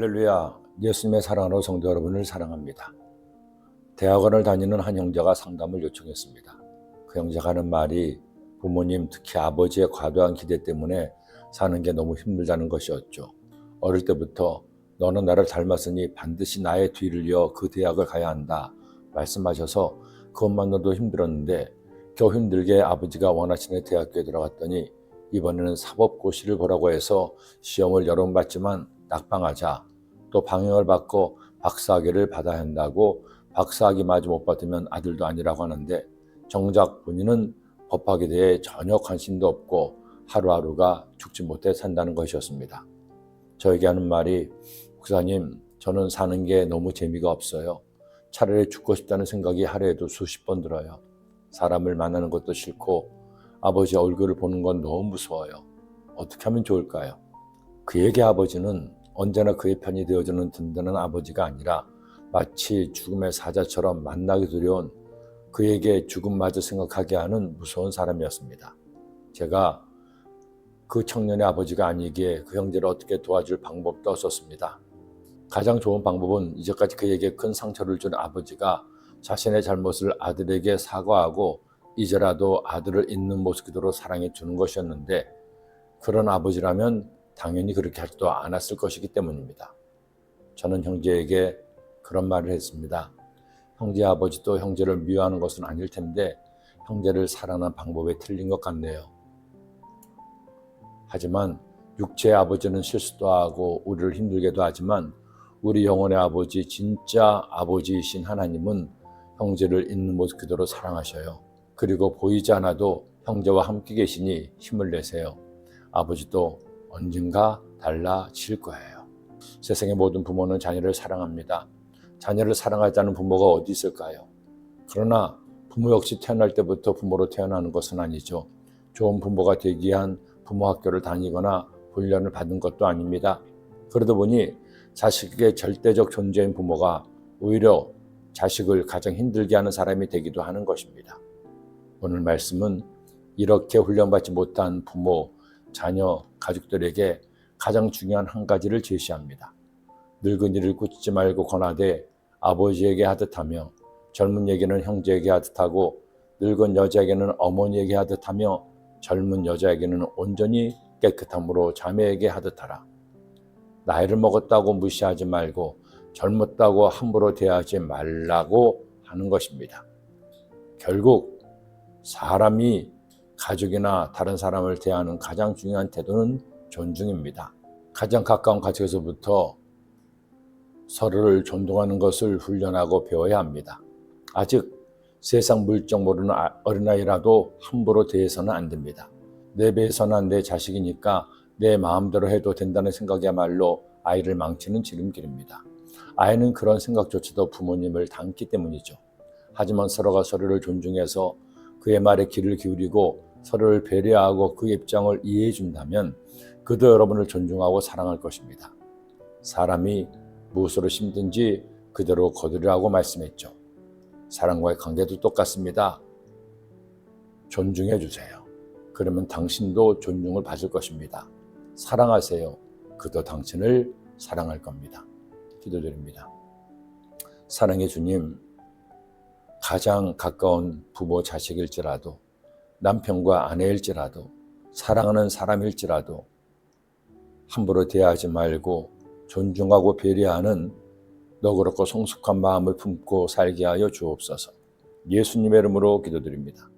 할렐루야, 예수님의 사랑으로 성도 여러분을 사랑합니다. 대학원을 다니는 한 형제가 상담을 요청했습니다. 그 형제가 하는 말이 부모님, 특히 아버지의 과도한 기대 때문에 사는 게 너무 힘들다는 것이었죠. 어릴 때부터 너는 나를 닮았으니 반드시 나의 뒤를 이어 그 대학을 가야 한다 말씀하셔서 그것만으로도 힘들었는데 겨우 힘들게 아버지가 원하시는 대학교에 들어갔더니 이번에는 사법고시를 보라고 해서 시험을 여러 번 봤지만 낙방하자 또 방영을 받고 박사학위를 받아야 한다고 박사학위 마저 못 받으면 아들도 아니라고 하는데 정작 본인은 법학에 대해 전혀 관심도 없고 하루하루가 죽지 못해 산다는 것이었습니다. 저에게 하는 말이 목사님 저는 사는 게 너무 재미가 없어요. 차라리 죽고 싶다는 생각이 하루에도 수십 번 들어요. 사람을 만나는 것도 싫고 아버지 얼굴을 보는 건 너무 무서워요. 어떻게 하면 좋을까요? 그에게 아버지는 언제나 그의 편이 되어주는 든든한 아버지가 아니라 마치 죽음의 사자처럼 만나기 두려운 그에게 죽음마저 생각하게 하는 무서운 사람이었습니다. 제가 그 청년의 아버지가 아니기에 그 형제를 어떻게 도와줄 방법도 없었습니다. 가장 좋은 방법은 이제까지 그에게 큰 상처를 준 아버지가 자신의 잘못을 아들에게 사과하고 이제라도 아들을 있는 모습 그대로 사랑해 주는 것이었는데 그런 아버지라면 당연히 그렇게 하지도 않았을 것이기 때문입니다. 저는 형제에게 그런 말을 했습니다. 형제 아버지도 형제를 미워하는 것은 아닐 텐데 형제를 사랑하는 방법이 틀린 것 같네요. 하지만 육체의 아버지는 실수도 하고 우리를 힘들게도 하지만 우리 영혼의 아버지 진짜 아버지이신 하나님은 형제를 있는 모습 그대로 사랑하셔요. 그리고 보이지 않아도 형제와 함께 계시니 힘을 내세요. 아버지도 언젠가 달라질 거예요. 세상의 모든 부모는 자녀를 사랑합니다. 자녀를 사랑하지 않는 부모가 어디 있을까요? 그러나 부모 역시 태어날 때부터 부모로 태어나는 것은 아니죠. 좋은 부모가 되기 위한 부모 학교를 다니거나 훈련을 받은 것도 아닙니다. 그러다 보니 자식의 절대적 존재인 부모가 오히려 자식을 가장 힘들게 하는 사람이 되기도 하는 것입니다. 오늘 말씀은 이렇게 훈련받지 못한 부모, 자녀, 가족들에게 가장 중요한 한 가지를 제시합니다. 늙은이를 꾸짖지 말고 권하되 아버지에게 하듯 하며 젊은이에게는 형제에게 하듯 하고 늙은 여자에게는 어머니에게 하듯 하며 젊은 여자에게는 온전히 깨끗함으로 자매에게 하듯 하라. 나이를 먹었다고 무시하지 말고 젊었다고 함부로 대하지 말라고 하는 것입니다. 결국 사람이 가족이나 다른 사람을 대하는 가장 중요한 태도는 존중입니다. 가장 가까운 가족에서부터 서로를 존중하는 것을 훈련하고 배워야 합니다. 아직 세상 물정 모르는 아, 어린아이라도 함부로 대해서는 안 됩니다. 내 배에서는 내 자식이니까 내 마음대로 해도 된다는 생각이야말로 아이를 망치는 지름길입니다. 아이는 그런 생각조차도 부모님을 닮기 때문이죠. 하지만 서로가 서로를 존중해서 그의 말에 귀를 기울이고 서로를 배려하고 그 입장을 이해해 준다면 그도 여러분을 존중하고 사랑할 것입니다. 사람이 무엇으로 힘든지 그대로 거두리라고 말씀했죠. 사랑과의 관계도 똑같습니다. 존중해 주세요. 그러면 당신도 존중을 받을 것입니다. 사랑하세요. 그도 당신을 사랑할 겁니다. 기도드립니다. 사랑의 주님, 가장 가까운 부모 자식일지라도 남편과 아내일지라도 사랑하는 사람일지라도 함부로 대하지 말고 존중하고 배려하는 너그럽고 성숙한 마음을 품고 살게 하여 주옵소서. 예수님의 이름으로 기도드립니다.